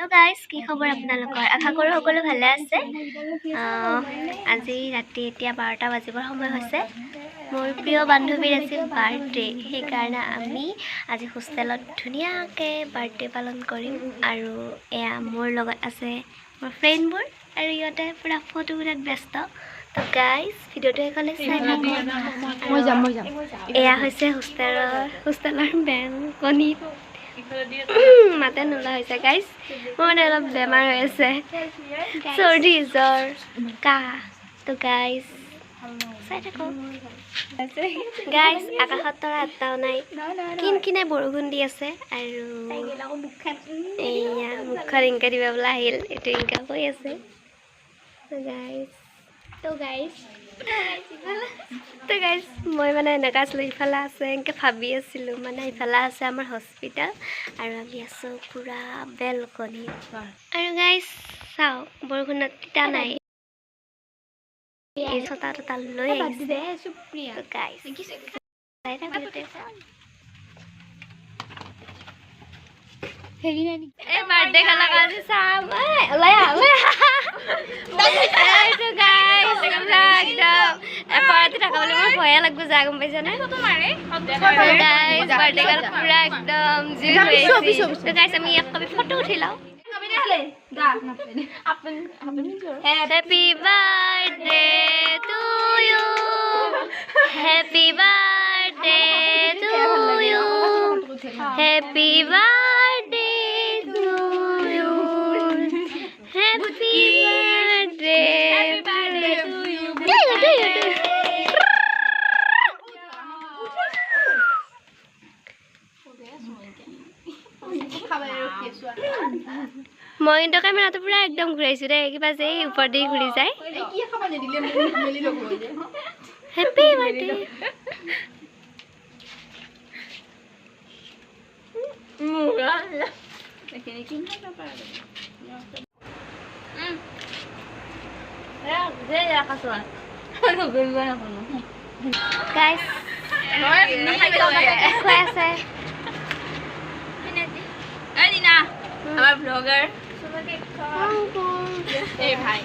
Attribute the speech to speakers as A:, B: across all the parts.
A: Hello guys কি খবৰ আপোনালোকৰ? আশা কৰোঁ সকলো ভালে আছে।
B: আজি
A: ৰাতি এতিয়া বাৰটা বাজিবৰ সময় হৈছে। মোৰ প্ৰিয় বান্ধৱীৰ আছিল বাৰ্থডে। সেইকাৰণে আমি আজি হোষ্টেলত ধুনীয়াকৈ বাৰ্থডে পালন কৰিম। আৰু এয়া মোৰ লগত আছে মোৰ ফ্ৰেণ্ডবোৰ আৰু ইহঁতে পূৰা ফটো উঠাত ব্যস্ত। তো গাইজ ভিডিঅ'টো সেইকাৰণে চাই থাকক। যাম এয়া হৈছে হোষ্টেলৰ হোষ্টেলৰ বেলকনিত।
C: মাতে
A: নোলোৱা হৈছে গাইজ মোৰ মানে অলপ বেমাৰ হৈ আছে
B: চৰ্দি
A: জ্বৰ কাহ তো গাইজ চাই
B: গাইজ আকাশত
A: তৰা এটাও নাই
B: কিন
A: কিনে বৰষুণ দি আছে আৰু
B: এয়া মুখত
A: ইংকা দিব বোলে আহিল এইটো ইংকা কৈ আছে গাইজ তো গাইজ তো গাইজ মই মানে এনেকুৱা আছিলোঁ ইফালে আছে এনেকৈ ভাবি আছিলোঁ মানে ইফালে আছে আমাৰ হস্পিটেল আৰু আমি আছোঁ পূৰা বেলকনিত আৰু গাইজ চাওঁ বৰষুণত তিতা নাই। এই ছটা লৈ আহিছে। গাইজ।
B: হেৰি নাই
A: বাৰ্থডে খালা কাৰণে চাম। ওলাই ওলাই
D: তো গাইস আমরা একদম
A: পাড়াতে টাকা বলে আমার ভয় লাগবে যা গম পাইছে না?
C: গাইস বার্থডে কার। পুরো
A: একদম জিল হয়েছে তো গাইস আমি এক copy photo উঠিলাম
D: happy
A: birthday to you happy birthday to you happy birthday to মই কিন্তু কেমেৰাটো পুৰা একদম ঘূৰাইছোঁ দেই কিবা যে এই ওপৰত দি ঘূৰি যায়। হেপী বাৰ্থডে গাইছ
D: এই
C: ভাই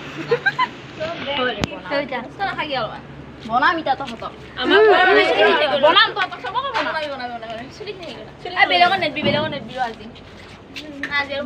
D: বনাম
C: বনাম চবকে বেলেগত নেদবি বেলেগত নেদবি আজি আৰু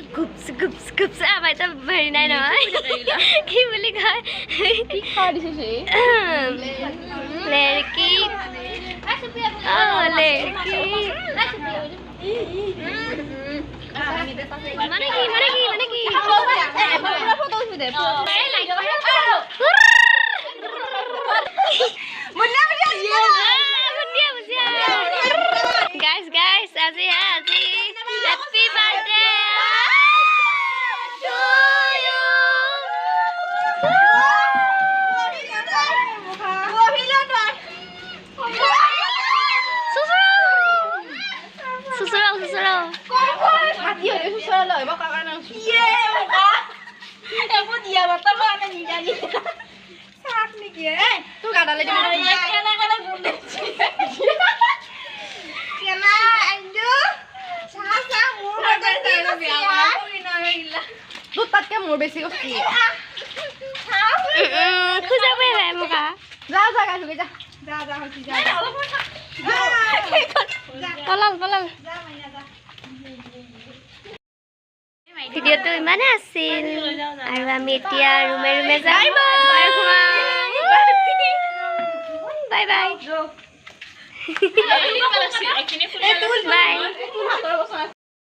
A: দিগদাৰ যে ভগৱান মাজতে আকৌ যদি খাই গুপচ গুপচ গুপচ আমাৰ এতিয়া হেৰি নাই নহয় কি বুলি কয় কি
C: খাই দিছে
D: লেৰকি
C: অঁ লেৰকি মানে
D: কি মানে কি মানে কি 他弟弟是摔了，把爸爸弄去。耶，我爸，
C: 哎，我弟爸他爸那人家你，
D: 啥子你给？都干到了，就那个
C: 那个那个去。
D: কেনা আইলো সাহা সাহা মোর বাজার
C: ভিডিঅ'টো
A: ইমানে আছিল আৰু আমি এতিয়া ৰুমে ৰুমে যাম বাই বাই
C: বাই